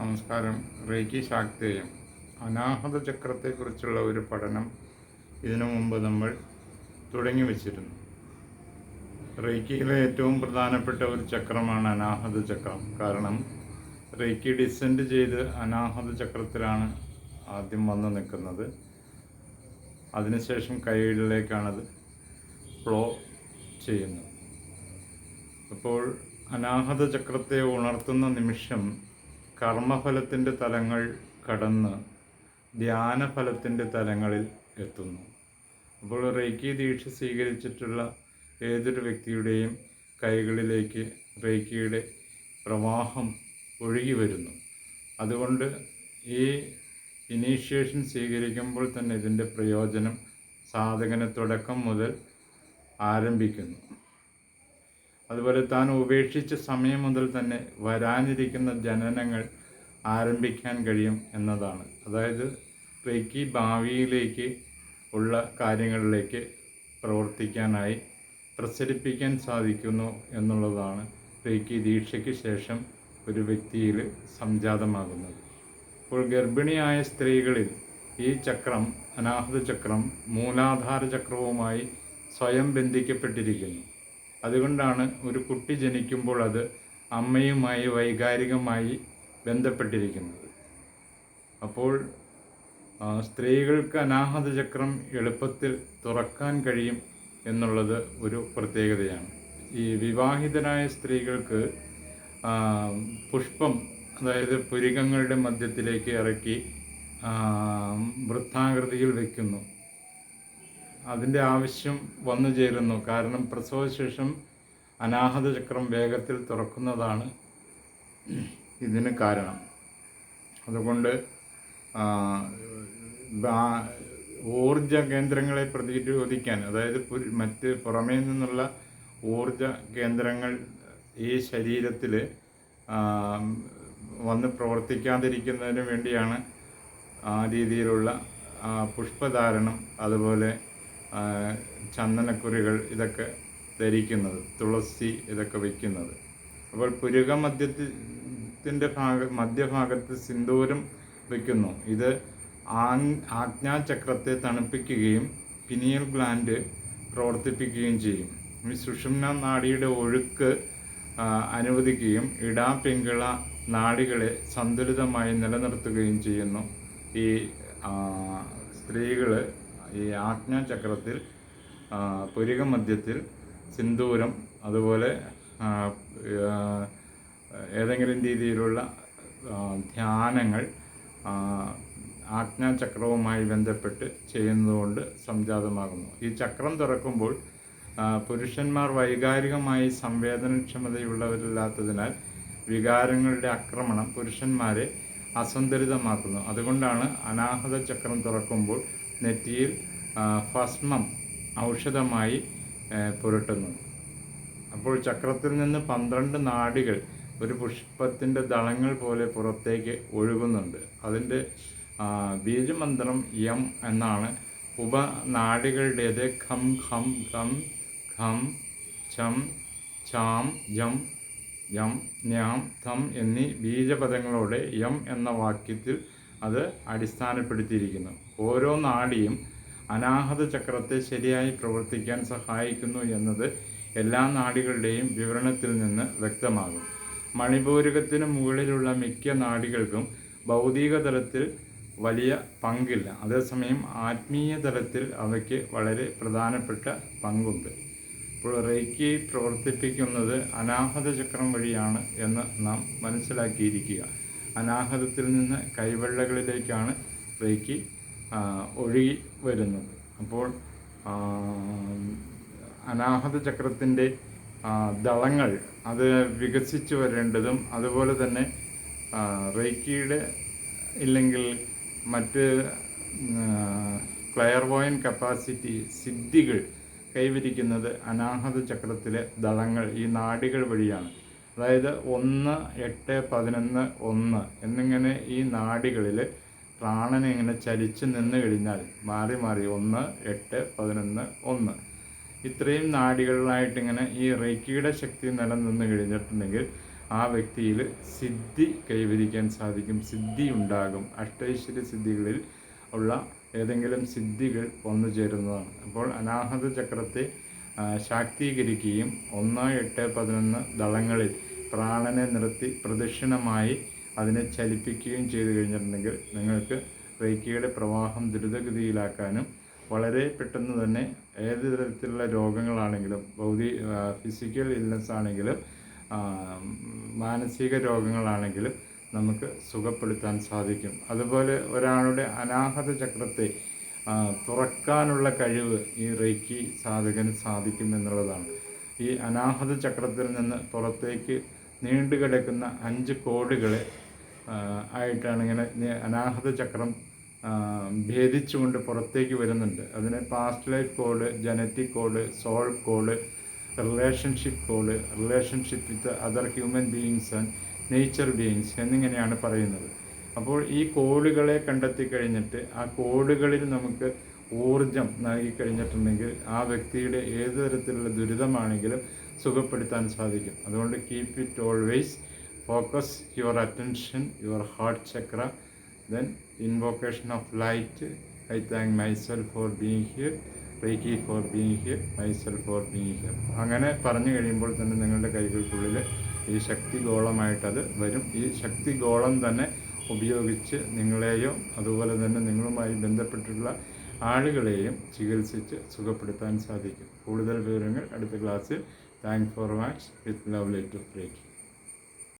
നമസ്കാരം. റേക്കി ശാക്തേയം. അനാഹത ചക്രത്തെക്കുറിച്ചുള്ള ഒരു പഠനം ഇതിനു മുമ്പ് നമ്മൾ തുടങ്ങി വച്ചിരുന്നു റേക്കിയിലെ ഏറ്റവും പ്രധാനപ്പെട്ട ഒരു ചക്രമാണ് അനാഹത ചക്രം കാരണം റേക്കി ഡിസെൻഡ് ചെയ്ത് അനാഹത ചക്രത്തിലാണ് ആദ്യം വന്ന് നിൽക്കുന്നത്. അതിനുശേഷം കൈകളിലേക്കാണത് ഫ്ലോ ചെയ്യുന്നത്. അപ്പോൾ അനാഹത ചക്രത്തെ ഉണർത്തുന്ന നിമിഷം കർമ്മഫലത്തിന്റെ തലങ്ങൾ കടന്ന് ധ്യാനഫലത്തിന്റെ തലങ്ങളിൽ എത്തുന്നു. അപ്പോൾ റേക്കി ദീക്ഷ സ്വീകരിച്ചിട്ടുള്ള ഏതൊരു വ്യക്തിയുടെയും കൈകളിലേക്ക് റേക്കിയുടെ പ്രവാഹം ഒഴുകി വരുന്നു. അതുകൊണ്ട് ഈ ഇനീഷ്യേഷൻ സ്വീകരിക്കുമ്പോൾ തന്നെ ഇതിന്റെ പ്രയോജനം സാധകന് തുടക്കം മുതൽ ആരംഭിക്കുന്നു. അതുപോലെ താൻ ഉപേക്ഷിച്ച സമയം മുതൽ തന്നെ വരാനിരിക്കുന്ന ജനനങ്ങൾ ആരംഭിക്കാൻ കഴിയും എന്നതാണ്. അതായത് റേക്കി ഭാവിയിലേക്ക് ഉള്ള കാര്യങ്ങളിലേക്ക് പ്രവർത്തിക്കാനായി പ്രസരിപ്പിക്കാൻ സാധിക്കുന്നു എന്നുള്ളതാണ് റേക്കി ദീക്ഷയ്ക്ക് ശേഷം ഒരു വ്യക്തിയിൽ സംജാതമാകുന്നത്. അപ്പോൾ ഗർഭിണിയായ സ്ത്രീകളിൽ ഈ ചക്രം അനാഹത ചക്രം മൂലാധാര ചക്രവുമായി സ്വയം ബന്ധിക്കപ്പെട്ടിരിക്കുന്നു. അതുകൊണ്ടാണ് ഒരു കുട്ടി ജനിക്കുമ്പോൾ അത് അമ്മയുമായി വൈകാരികമായി ബന്ധപ്പെട്ടിരിക്കുന്നത്. അപ്പോൾ സ്ത്രീകൾക്ക് അനാഹത ചക്രം എളുപ്പത്തിൽ തുറക്കാൻ കഴിയും എന്നുള്ളത് ഒരു പ്രത്യേകതയാണ്. ഈ വിവാഹിതരായ സ്ത്രീകൾക്ക് പുഷ്പം അതായത് പുരികങ്ങളുടെ മധ്യത്തിലേക്ക് ഇറക്കി വൃത്താകൃതിയിൽ വയ്ക്കുന്നു അതിന്റെ ആവശ്യം വന്നു ചേരുന്നു. കാരണം പ്രസവശേഷം അനാഹത ചക്രം വേഗത്തിൽ തുറക്കുന്നതാണ് ഇതിന് കാരണം. അതുകൊണ്ട് ഊർജ കേന്ദ്രങ്ങളെ പ്രതിരോധിക്കാൻ അതായത് മറ്റ് പുറമേ നിന്നുള്ള ഊർജ കേന്ദ്രങ്ങൾ ഈ ശരീരത്തിൽ വന്ന് പ്രവർത്തിക്കാതിരിക്കുന്നതിന് വേണ്ടിയാണ് ആ രീതിയിലുള്ള പുഷ്പധാരണം അതുപോലെ ചന്ദനക്കുറികൾ ഇതൊക്കെ ധരിക്കുന്നത് തുളസി ഇതൊക്കെ വയ്ക്കുന്നത്. അപ്പോൾ പുരുക മധ്യത്തിന്റെ ഭാഗ മധ്യഭാഗത്ത് സിന്ദൂരം വയ്ക്കുന്നു. ഇത് ആജ്ഞാചക്രത്തെ തണുപ്പിക്കുകയും പിനിയൽ ഗ്ലാൻഡ് പ്രവർത്തിപ്പിക്കുകയും ചെയ്യും. ഈ സുഷുമ്ന നാടിയുടെ ഒഴുക്ക് അനുവദിക്കുകയും ഇടാ പിങ്കിള നാടികളെ സന്തുലിതമായി നിലനിർത്തുകയും ചെയ്യുന്നു. ഈ സ്ത്രീകൾ ഈ ആജ്ഞാചക്രത്തിൽ ആ, പുരിക മധ്യത്തിൽ സിന്ദൂരം അതുപോലെ ഏതെങ്കിലും രീതിയിലുള്ള ധ്യാനങ്ങൾ ആജ്ഞാചക്രവുമായി ബന്ധപ്പെട്ട് ചെയ്യുന്നതുകൊണ്ട് സംജാതമാകുന്നു. ഈ ചക്രം തുറക്കുമ്പോൾ പുരുഷന്മാർ വൈകാരികമായി സംവേദനക്ഷമതയുള്ളവരില്ലാത്തതിനാൽ വികാരങ്ങളുടെ ആക്രമണം പുരുഷന്മാരെ അസന്തുലിതമാക്കുന്നു. അതുകൊണ്ടാണ് അനാഹത ചക്രം തുറക്കുമ്പോൾ നെറ്റിയിൽ ഭസ്മം ഔഷധമായി പുരട്ടുന്നു. അപ്പോൾ ചക്രത്തിൽ നിന്ന് പന്ത്രണ്ട് നാടികൾ ഒരു പുഷ്പത്തിന്റെ ദളങ്ങൾ പോലെ പുറത്തേക്ക് ഒഴുകുന്നുണ്ട്. അതിന്റെ ബീജമന്ത്രം യം എന്നാണ്. ഉപനാടികളുടേത് ഖം ഖം ഖം ഖം ഛം ചാം ജം യം ന്യാം തം എന്നീ ബീജപദങ്ങളോടെ യം എന്ന വാക്യത്തിൽ അത് അടിസ്ഥാനപ്പെടുത്തിയിരിക്കുന്നു. ഓരോ നാഡിയും അനാഹത ചക്രത്തെ ശരിയായി പ്രവർത്തിക്കാൻ സഹായിക്കുന്നു എന്നത് എല്ലാ നാഡികളുടെയും വിവരണത്തിൽ നിന്ന് വ്യക്തമാകും. മണിപൂരകത്തിന് മുകളിലുള്ള മിക്ക നാടികൾക്കും ഭൗതിക തലത്തിൽ വലിയ പങ്കില്ല. അതേസമയം ആത്മീയ തലത്തിൽ അവയ്ക്ക് വളരെ പ്രധാനപ്പെട്ട പങ്കുണ്ട്. ഇപ്പോൾ റേക്കി പ്രവർത്തിപ്പിക്കുന്നത് അനാഹത ചക്രം വഴിയാണ് എന്ന് നാം മനസ്സിലാക്കിയിരിക്കുക. അനാഹതത്തിൽ നിന്ന് കൈവെള്ളകളിലേക്കാണ് റേക്കി ഒഴുകി വരുന്നത്. അപ്പോൾ അനാഹത ചക്രത്തിന്റെ ദളങ്ങൾ അത് വികസിച്ചു വരേണ്ടതും അതുപോലെ തന്നെ റേക്കിയുടെ ഇല്ലെങ്കിൽ മറ്റ് ക്ലയർവോയൻ കപ്പാസിറ്റി സിദ്ധികൾ കൈവരിക്കുന്നത് അനാഹത ചക്രത്തിലെ ദളങ്ങൾ ഈ നാടികൾ വഴിയാണ്. അതായത് ഒന്ന് എട്ട് പതിനൊന്ന് ഒന്ന് എന്നിങ്ങനെ ഈ നാടികളിൽ പ്രാണനെ ഇങ്ങനെ ചലിച്ച് നിന്ന് കഴിഞ്ഞാൽ മാറി മാറി ഒന്ന് എട്ട് പതിനൊന്ന് ഒന്ന്. ഇത്രയും നാടികളിലായിട്ടിങ്ങനെ ഈ റേക്കിയുടെ ശക്തി നിലനിന്ന് കഴിഞ്ഞിട്ടുണ്ടെങ്കിൽ ആ വ്യക്തിയിൽ സിദ്ധി കൈവരിക്കാൻ സാധിക്കും സിദ്ധി ഉണ്ടാകും അഷ്ടൈശ്വര്യ സിദ്ധികളിൽ ഉള്ള ഏതെങ്കിലും സിദ്ധികൾ വന്നു ചേരുന്നതാണ്. അപ്പോൾ അനാഹത ചക്രത്തെ ശാക്തീകരിക്കുകയും ഒന്ന് എട്ട് പതിനൊന്ന് ദളങ്ങളിൽ പ്രാണനെ നിർത്തി പ്രദക്ഷിണമായി അതിനെ ചലിപ്പിക്കുകയും ചെയ്തു കഴിഞ്ഞിട്ടുണ്ടെങ്കിൽ നിങ്ങൾക്ക് റേക്കിയുടെ പ്രവാഹം ദ്രുതഗതിയിലാക്കാനും വളരെ പെട്ടെന്ന് തന്നെ ഏത് തരത്തിലുള്ള രോഗങ്ങളാണെങ്കിലും ഭൗതി ഫിസിക്കൽ ഇൽനസ് ആണെങ്കിലും മാനസിക രോഗങ്ങളാണെങ്കിലും നമുക്ക് സുഖപ്പെടുത്താൻ സാധിക്കും. അതുപോലെ ഒരാളുടെ അനാഹത ചക്രത്തെ തുറക്കാനുള്ള കഴിവ് ഈ റേക്കി സാധകന് സാധിക്കും എന്നുള്ളതാണ്. ഈ അനാഹത ചക്രത്തിൽ നിന്ന് പുറത്തേക്ക് നീണ്ടു കിടക്കുന്ന അഞ്ച് കോഡുകളെ ആയിട്ടാണ് ഇങ്ങനെ അനാഹത ചക്രം ഭേദിച്ചുകൊണ്ട് പുറത്തേക്ക് വരുന്നുണ്ട്. അതിന് past life code genetic code soul code relationship code relationship with other human beings and nature beings എന്നിങ്ങനെയാണ് പറയുന്നത്. അപ്പോൾ ഈ കോഡുകളെ കണ്ടെത്തി കഴിഞ്ഞിട്ട് ആ കോഡുകളിൽ നമുക്ക് ഊർജം നൽകി കഴിഞ്ഞിട്ടുണ്ടെങ്കിൽ ആ വ്യക്തിയുടെ ഏത് തരത്തിലുള്ള ദുരിതമാണെങ്കിലും സുഖപ്പെടുത്താൻ സാധിക്കും. അതുകൊണ്ട് keep it always focus your attention your heart chakra then invocation of light I thank myself for being here reiki for being here myself for being here അങ്ങനെ പറഞ്ഞു കഴിയുമ്പോൾ തന്നെ നിങ്ങളുടെ കൈകൾക്കുള്ളിൽ ഈ ശക്തി ഗോളമായിട്ടത് വരും. ഈ ശക്തിഗോളം തന്നെ ഉപയോഗിച്ച് നിങ്ങളെയോ അതുപോലെ തന്നെ നിങ്ങളുമായി ബന്ധപ്പെട്ടിട്ടുള്ള ആളുകളെയും ചികിത്സിച്ച് സുഖപ്പെടുത്താൻ സാധിക്കും. കൂടുതൽ വിവരങ്ങൾ അടുത്ത ക്ലാസ്സിൽ. Thank for watch with love let to break